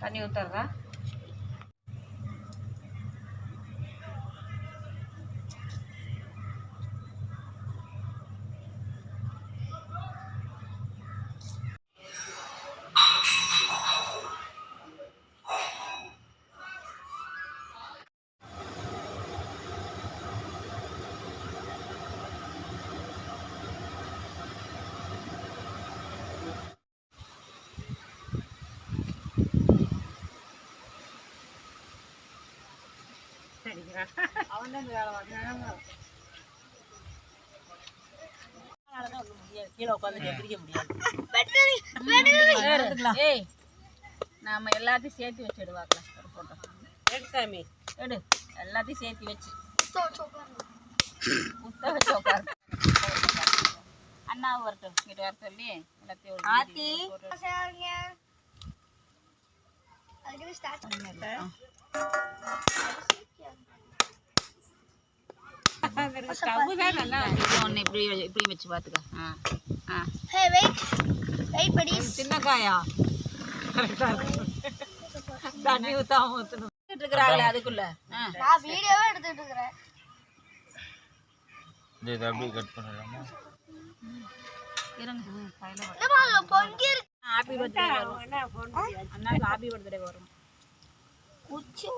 का नाही उतरला. ஊற்றுறதா அவன் தான் வேலை பார்க்குறான். கீழே உட்காந்து பிரிக்க முடியாது. ஏய் நாம எல்லாத்தையும் சேர்த்து வச்சுடுவாக்கலாம் ஒரு போட்டோ எடு சாமி. எடு. எல்லாத்தையும் சேர்த்து வச்சு. குத்த வச்சு உட்காரு. அண்ணா வரட்டும் இங்கிட்டு வர சொல்லி எல்லாத்தையும் ஒரு ஆத்தி. போட்டு- ஸ்டவ் தான் நல்லா இது ஒன்று இப்படி வச்சு- இப்படி வச்சு பார்த்துக்க. ஆ ஆ. Hey, wait. Wait, buddies. சின்ன காயா கரெக்டாக இருக்கு. தண்ணி ஊற்றாம ஊற்றணும் இருக்கிறாங்களே அதுக்குள்ள. நான் வீடியோவே எடுத்துட்டு இருக்கிறேன் இதை அப்படியே கட் பண்ணிடலாமா இருங்க. கையில் வரும் என்னப்பா அதுல பொங்கி இருக்கு. ஹாப்பி பர்த்டே வரும் அண்ணாக்கு ஹாப்பி பர்த்டே வரும் குச்சி